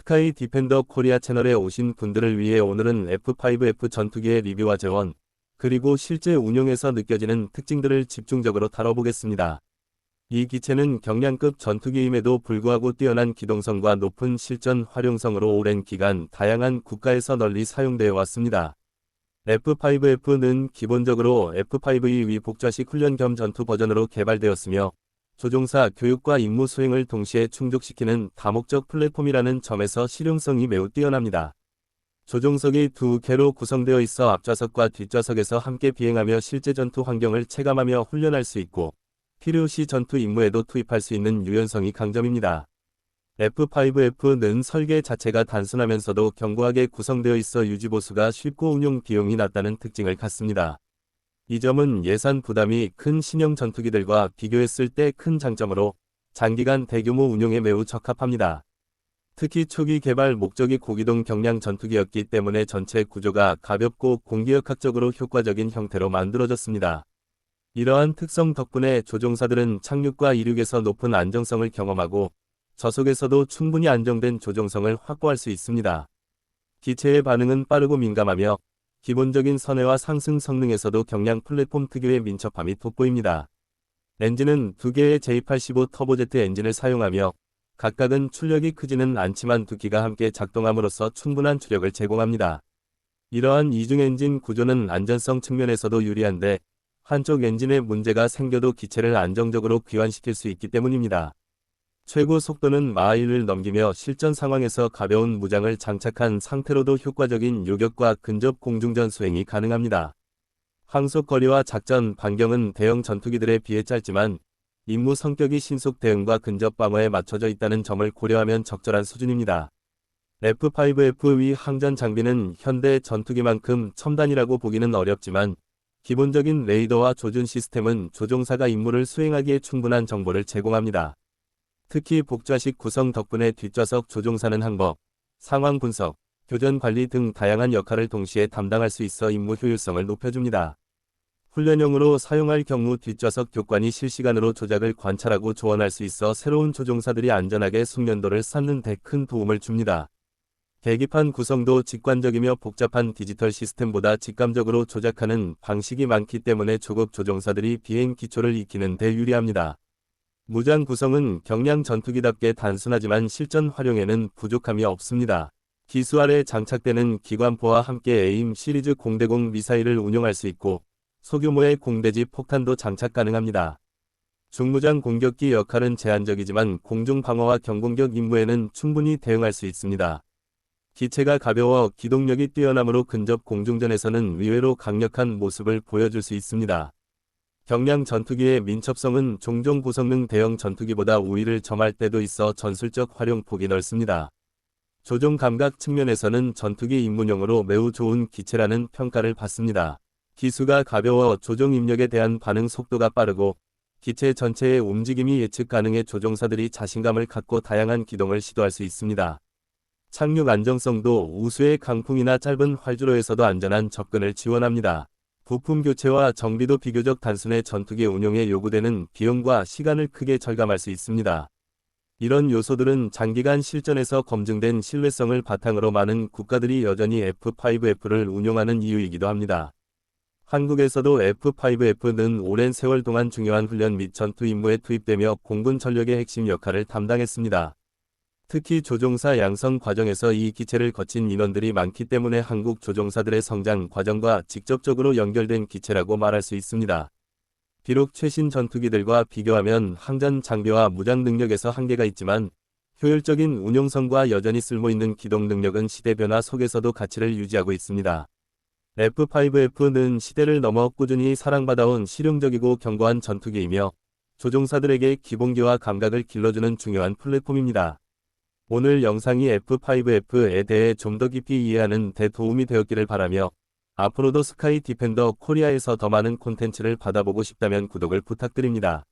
스카이 디펜더 코리아 채널에 오신 분들을 위해 오늘은 F5F 전투기의 리뷰와 재원, 그리고 실제 운용에서 느껴지는 특징들을 집중적으로 다뤄보겠습니다. 이 기체는 경량급 전투기임에도 불구하고 뛰어난 기동성과 높은 실전 활용성으로 오랜 기간 다양한 국가에서 널리 사용되어 왔습니다. F5F는 기본적으로 F5E 위 복좌식 훈련 겸 전투 버전으로 개발되었으며 조종사 교육과 임무 수행을 동시에 충족시키는 다목적 플랫폼이라는 점에서 실용성이 매우 뛰어납니다. 조종석이 두 개로 구성되어 있어 앞좌석과 뒷좌석에서 함께 비행하며 실제 전투 환경을 체감하며 훈련할 수 있고 필요시 전투 임무에도 투입할 수 있는 유연성이 강점입니다. F5F는 설계 자체가 단순하면서도 견고하게 구성되어 있어 유지보수가 쉽고 운용 비용이 낮다는 특징을 갖습니다. 이 점은 예산 부담이 큰 신형 전투기들과 비교했을 때 큰 장점으로 장기간 대규모 운용에 매우 적합합니다. 특히 초기 개발 목적이 고기동 경량 전투기였기 때문에 전체 구조가 가볍고 공기역학적으로 효과적인 형태로 만들어졌습니다. 이러한 특성 덕분에 조종사들은 착륙과 이륙에서 높은 안정성을 경험하고 저속에서도 충분히 안정된 조종성을 확보할 수 있습니다. 기체의 반응은 빠르고 민감하며 기본적인 선회와 상승 성능에서도 경량 플랫폼 특유의 민첩함이 돋보입니다. 엔진은 두 개의 J85 터보제트 엔진을 사용하며 각각은 출력이 크지는 않지만 두 기가 함께 작동함으로써 충분한 추력을 제공합니다. 이러한 이중 엔진 구조는 안전성 측면에서도 유리한데 한쪽 엔진에 문제가 생겨도 기체를 안정적으로 귀환시킬 수 있기 때문입니다. 최고 속도는 마일을 넘기며 실전 상황에서 가벼운 무장을 장착한 상태로도 효과적인 요격과 근접 공중전 수행이 가능합니다. 항속 거리와 작전 반경은 대형 전투기들에 비해 짧지만 임무 성격이 신속 대응과 근접 방어에 맞춰져 있다는 점을 고려하면 적절한 수준입니다. F5F 위 항전 장비는 현대 전투기만큼 첨단이라고 보기는 어렵지만 기본적인 레이더와 조준 시스템은 조종사가 임무를 수행하기에 충분한 정보를 제공합니다. 특히 복좌식 구성 덕분에 뒷좌석 조종사는 항법, 상황 분석, 교전 관리 등 다양한 역할을 동시에 담당할 수 있어 임무 효율성을 높여줍니다. 훈련용으로 사용할 경우 뒷좌석 교관이 실시간으로 조작을 관찰하고 조언할 수 있어 새로운 조종사들이 안전하게 숙련도를 쌓는 데 큰 도움을 줍니다. 계기판 구성도 직관적이며 복잡한 디지털 시스템보다 직감적으로 조작하는 방식이 많기 때문에 조급 조종사들이 비행 기초를 익히는 데 유리합니다. 무장 구성은 경량 전투기답게 단순하지만 실전 활용에는 부족함이 없습니다. 기수 아래 장착되는 기관포와 함께 에임 시리즈 공대공 미사일을 운용할 수 있고 소규모의 공대지 폭탄도 장착 가능합니다. 중무장 공격기 역할은 제한적이지만 공중 방어와 경공격 임무에는 충분히 대응할 수 있습니다. 기체가 가벼워 기동력이 뛰어나므로 근접 공중전에서는 의외로 강력한 모습을 보여줄 수 있습니다. 경량 전투기의 민첩성은 종종 고성능 대형 전투기보다 우위를 점할 때도 있어 전술적 활용폭이 넓습니다. 조종 감각 측면에서는 전투기 입문용으로 매우 좋은 기체라는 평가를 받습니다. 기수가 가벼워 조종 입력에 대한 반응 속도가 빠르고 기체 전체의 움직임이 예측 가능해 조종사들이 자신감을 갖고 다양한 기동을 시도할 수 있습니다. 착륙 안정성도 우수의 강풍이나 짧은 활주로에서도 안전한 접근을 지원합니다. 부품 교체와 정비도 비교적 단순해 전투기 운용에 요구되는 비용과 시간을 크게 절감할 수 있습니다. 이런 요소들은 장기간 실전에서 검증된 신뢰성을 바탕으로 많은 국가들이 여전히 F5F를 운용하는 이유이기도 합니다. 한국에서도 F5F는 오랜 세월 동안 중요한 훈련 및 전투 임무에 투입되며 공군 전력의 핵심 역할을 담당했습니다. 특히 조종사 양성 과정에서 이 기체를 거친 인원들이 많기 때문에 한국 조종사들의 성장 과정과 직접적으로 연결된 기체라고 말할 수 있습니다. 비록 최신 전투기들과 비교하면 항전 장비와 무장 능력에서 한계가 있지만 효율적인 운용성과 여전히 쓸모있는 기동 능력은 시대 변화 속에서도 가치를 유지하고 있습니다. F5F는 시대를 넘어 꾸준히 사랑받아온 실용적이고 견고한 전투기이며 조종사들에게 기본기와 감각을 길러주는 중요한 플랫폼입니다. 오늘 영상이 F5F에 대해 좀 더 깊이 이해하는 데 도움이 되었기를 바라며 앞으로도 스카이 디펜더 코리아에서 더 많은 콘텐츠를 받아보고 싶다면 구독을 부탁드립니다.